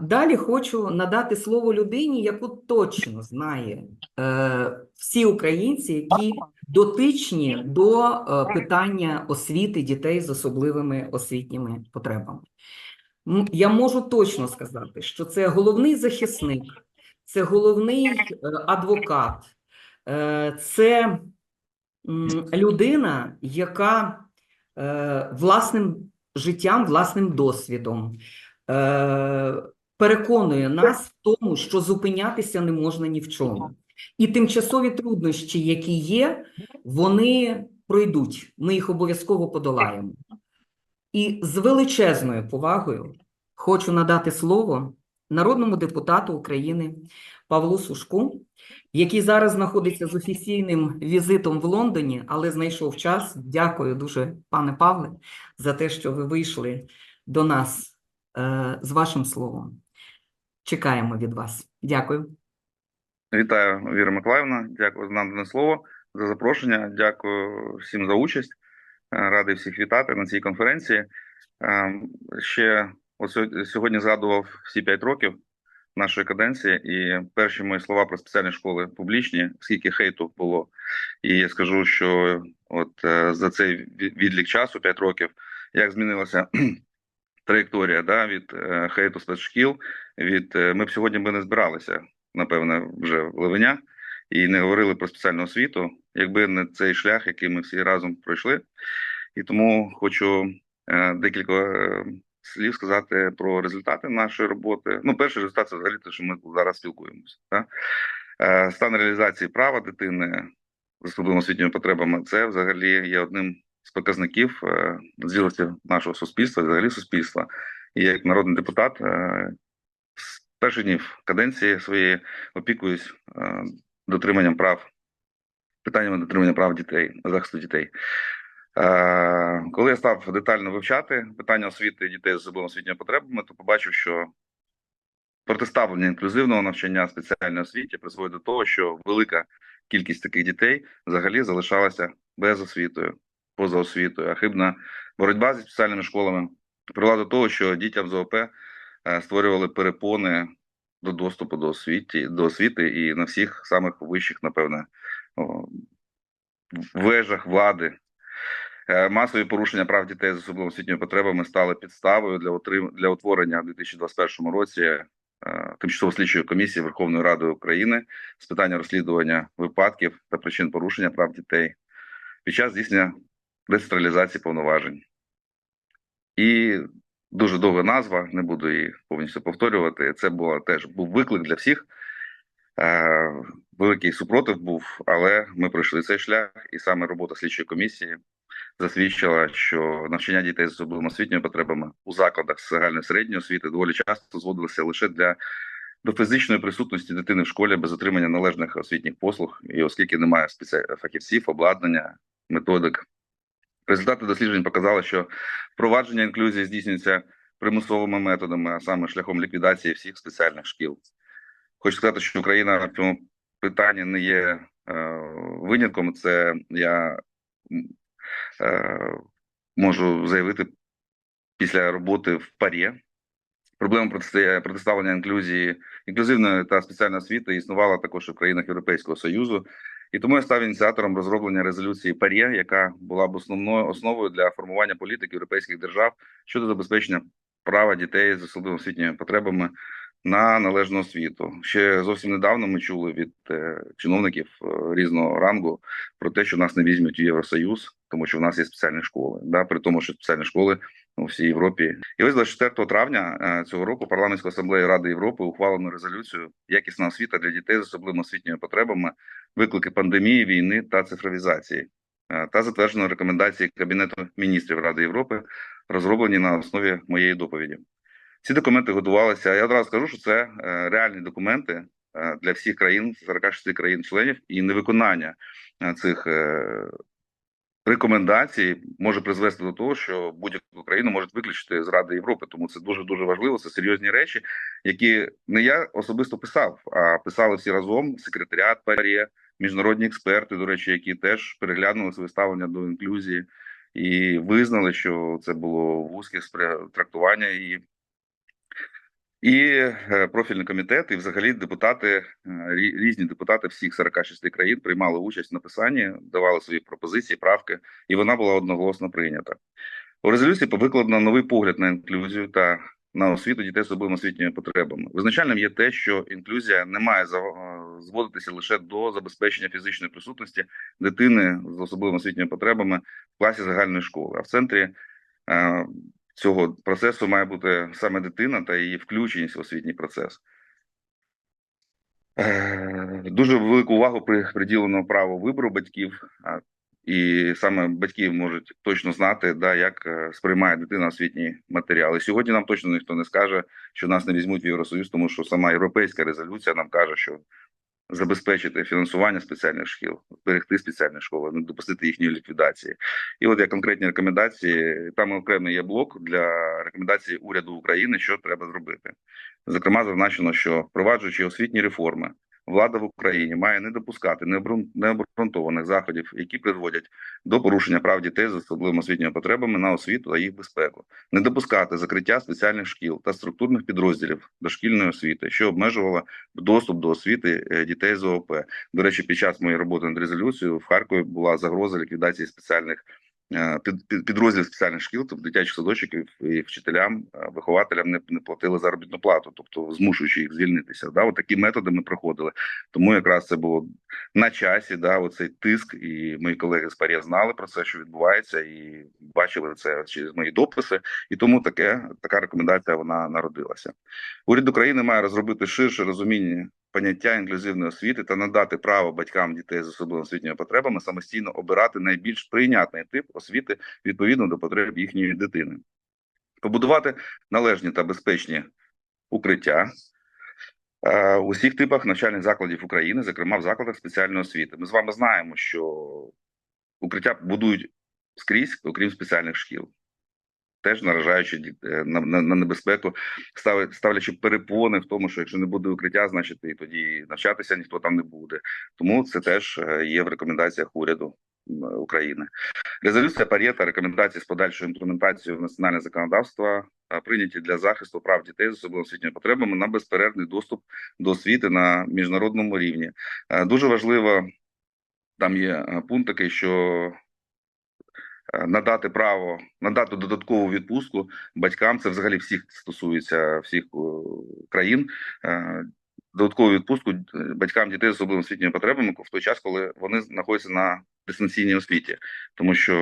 Далі хочу надати слово людині, яку точно знає е, всі українці, які дотичні до е, питання освіти дітей з особливими освітніми потребами. Я можу точно сказати, що це головний захисник, це головний е, адвокат, е, це людина, яка е, власним життям, власним досвідом е, переконує нас в тому, що зупинятися не можна ні в чому. І тимчасові труднощі, які є, вони пройдуть. Ми їх обов'язково подолаємо. І з величезною повагою хочу надати слово народному депутату України Павлу Сушку, який зараз знаходиться з офіційним візитом в Лондоні, але знайшов час. Дякую дуже, пане Павле, за те, що ви вийшли до нас е, з вашим словом. Чекаємо від вас. Дякую. Вітаю, Віра Миколаївна. Дякую за надане слово, за запрошення. Дякую всім за участь. Е, Радий всіх вітати на цій конференції. Е, Ще от сьогодні згадував всі п'ять років нашої каденції, і перші мої слова про спеціальні школи публічні, скільки хейту було. І я скажу, що от е, за цей відлік часу, п'ять років, як змінилася траєкторія да, від е, хейту спецшкіл, від е, ми б сьогодні би не збиралися напевне, вже в Левеня, і не говорили про спеціальну освіту, якби не цей шлях, який ми всі разом пройшли. І тому хочу е, декілька е, слів сказати про результати нашої роботи. Ну, перший результат це взагалі те, що ми зараз спілкуємося. Е, стан реалізації права дитини з особливими освітніми потребами це взагалі є одним з показників е, зрілості нашого суспільства, взагалі суспільства. І як народний депутат е, з перших днів каденції своєї опікуюсь е, дотриманням прав, питаннями дотримання прав дітей, захисту дітей. Коли я став детально вивчати питання освіти дітей з особливими освітніми потребами, то побачив, що протиставлення інклюзивного навчання спеціальної освіті призводить до того, що велика кількість таких дітей взагалі залишалася без освітою, поза освітою. А хибна боротьба зі спеціальними школами привела до того, що дітям з ОП е, створювали перепони до доступу до освіти, до освіти і на всіх самих вищих, напевне, вежах влади. Е, Масові порушення прав дітей з особливими освітніми потребами стали підставою для отрим... для утворення в 2021 році е, тимчасово слідчої комісії Верховної Ради України з питання розслідування випадків та причин порушення прав дітей під час здійснення децентралізації повноважень. І дуже довга назва, не буду її повністю повторювати. Це було теж був виклик для всіх. Е, великий супротив був, але ми пройшли цей шлях, і саме робота слідчої комісії засвідчила, що навчання дітей з особливими освітніми потребами у закладах загальної середньої освіти доволі часто зводилося лише для до фізичної присутності дитини в школі без отримання належних освітніх послуг, і оскільки немає фахівців, обладнання, методик. Результати досліджень показали, що впровадження інклюзії здійснюється примусовими методами, а саме шляхом ліквідації всіх спеціальних шкіл. Хочу сказати, що Україна в цьому питанні не є е, винятком. Це я е, можу заявити після роботи в парі. Проблема протиставлення інклюзії, інклюзивної та спеціальної освіти існувала також в країнах Європейського Союзу. І тому я став ініціатором розроблення резолюції ПАРЄ, яка була б основною основою для формування політики європейських держав щодо забезпечення права дітей з особливими освітніми потребами на належну освіту. Ще зовсім недавно ми чули від е, чиновників е, різного рангу про те, що нас не візьмуть у Євросоюз, тому що в нас є спеціальні школи. Да, при тому, що спеціальні школи у всій Європі. І ось 24 травня е, цього року парламентською асамблеєю Ради Європи ухвалено резолюцію якісна освіта для дітей з особливими освітніми потребами, виклики пандемії, війни та цифровізації. Та затверджено рекомендації Кабінету міністрів Ради Європи, розроблені на основі моєї доповіді. Ці документи готувалися. Я одразу скажу, що це е, реальні документи е, для всіх країн, 46 країн-членів, і невиконання е, цих рекомендацій може призвести до того, що будь-яку країну можуть виключити з Ради Європи. Тому це дуже дуже важливо. Це серйозні речі, які не я особисто писав, а писали всі разом секретаріат ПАРЄ, міжнародні експерти, до речі, які теж переглянули своє ставлення до інклюзії і визнали, що це було вузьке трактування і І е, профільний комітет, і взагалі депутати, е, різні депутати всіх 46 країн приймали участь в написанні, давали свої пропозиції, правки, і вона була одноголосно прийнята. У резолюції викладено новий погляд на інклюзію та на освіту дітей з особливими освітніми потребами. Визначальним є те, що інклюзія не має е, зводитися лише до забезпечення фізичної присутності дитини з особливими освітніми потребами в класі загальної школи. А в центрі цього процесу має бути саме дитина та її включеність в освітній процес. Е, Дуже велику увагу приділено право вибору батьків, і саме батьки можуть точно знати, да, як е, сприймає дитина освітні матеріали. Сьогодні нам точно ніхто не скаже, що нас не візьмуть в Євросоюз, тому що сама європейська резолюція нам каже, що забезпечити фінансування спеціальних шкіл, зберегти спеціальні школи, не допустити їхньої ліквідації. І от є конкретні рекомендації. Там окремий є блок для рекомендацій уряду України, що треба зробити. Зокрема, зазначено, що впроваджуючи освітні реформи, влада в Україні має не допускати необґрунтованих заходів, які призводять до порушення прав дітей з особливими освітніми потребами на освіту та їх безпеку, не допускати закриття спеціальних шкіл та структурних підрозділів дошкільної освіти, що обмежувало доступ до освіти е, дітей з ООП. До речі, під час моєї роботи над резолюцією в Харкові була загроза ліквідації спеціальних е, під, під, спеціальних шкіл, тобто дитячих садочків і вчителям, е, вихователям не, не платили заробітну плату, тобто змушуючи їх звільнитися. Да, от такі методи ми проходили. Тому якраз це було на часі. Да, оцей тиск, і мої колеги з ПАРЄ знали про це, що відбувається, і бачили це через мої дописи. І тому таке така рекомендація вона народилася. Уряд України має розробити ширше розуміння поняття інклюзивної освіти та надати право батькам дітей з особливими освітніми потребами самостійно обирати найбільш прийнятний тип освіти відповідно до потреб їхньої дитини, побудувати належні та безпечні укриття. е, У всіх типах навчальних закладів України, зокрема в закладах спеціальної освіти, ми з вами знаємо, що укриття будують скрізь, окрім спеціальних шкіл теж наражаючи е, на, на, на небезпеку, ставлячи перепони в тому, що якщо не буде укриття, значить і тоді навчатися ніхто там не буде. Тому це теж е, є в рекомендаціях уряду України. Резолюція ПАРЄ та рекомендації з подальшою імплементацією в національне законодавство прийняті для захисту прав дітей з особливими освітніми потребами на безперервний доступ до освіти на міжнародному рівні. Е, Дуже важливо. Там є пункт такий, що надати право, надати додаткову відпустку батькам. Це взагалі всіх стосується всіх е, країн. Додаткову відпустку е, батькам дітей з особливими освітніми потребами в той час, коли вони знаходяться на дистанційній освіті, тому що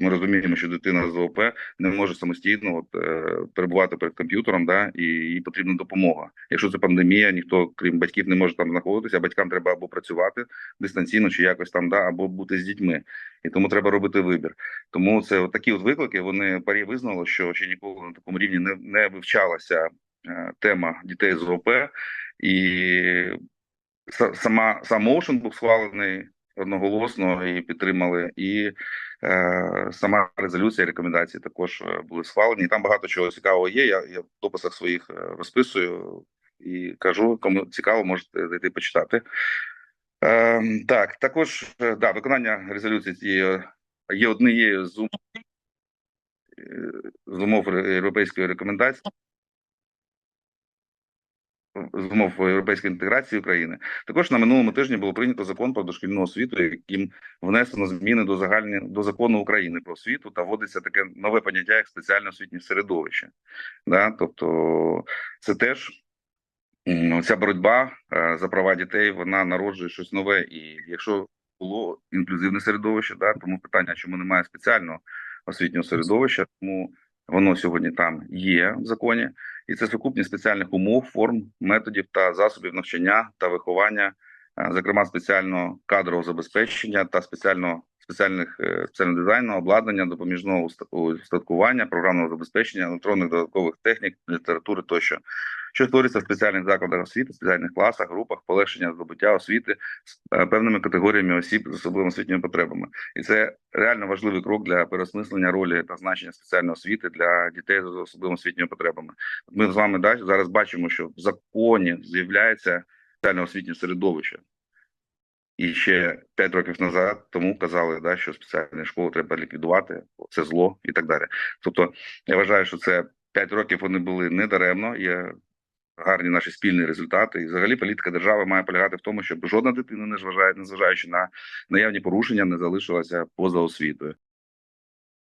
ми розуміємо, що дитина з ОП не може самостійно от, е, перебувати перед комп'ютером, да, і їй потрібна допомога. Якщо це пандемія, ніхто крім батьків не може там знаходитися. а Батькам треба або працювати дистанційно, чи якось там, да, або бути з дітьми, і тому треба робити вибір. Тому це от такі от виклики. Вони парі визнало, що ще ніколи на такому рівні не, не вивчалася е, тема дітей з ОП, і сама сам Motion був схвалений одноголосно і підтримали, і е, сама резолюція рекомендації також е, були схвалені. Там багато чого цікавого є. Я, я в дописах своїх е, розписую і кажу, кому цікаво, можете зайти почитати. Е, так, також е, да, виконання резолюції цієї є однією з умов, з умов європейської рекомендації. З умов європейської інтеграції України також на минулому тижні було прийнято закон про дошкільну освіту, яким внесено зміни до загальні до закону України про освіту та вводиться таке нове поняття як спеціальне освітнє середовище. Да? Тобто, це теж ця боротьба е, за права дітей вона народжує щось нове. І якщо було інклюзивне середовище, да, тому питання, чому немає спеціального освітнього середовища, тому воно сьогодні там є в законі, і це сукупність спеціальних умов, форм, методів та засобів навчання та виховання, е, зокрема спеціального кадрового забезпечення та спеціального спеціальних е, спеціального дизайну, обладнання, допоміжного уста- устаткування, програмного забезпечення, електронних додаткових технік, літератури тощо. Що створюється в спеціальних закладах освіти, спеціальних класах, групах, полегшення здобуття освіти з е, певними категоріями осіб з особливими освітніми потребами, і це реально важливий крок для переосмислення ролі та значення спеціальної освіти для дітей з особливими освітніми потребами. Ми з вами зараз бачимо, що в законі з'являється спеціальне освітнє середовище. І ще 5 років назад тому казали, да, що спеціальні школи треба ліквідувати, це зло і так далі. Тобто, я вважаю, що це 5 років вони були недаремно. Я гарні наші спільні результати. І взагалі політика держави має полягати в тому, щоб жодна дитина, не зважає, незважаючи на наявні порушення, не залишилася поза освітою.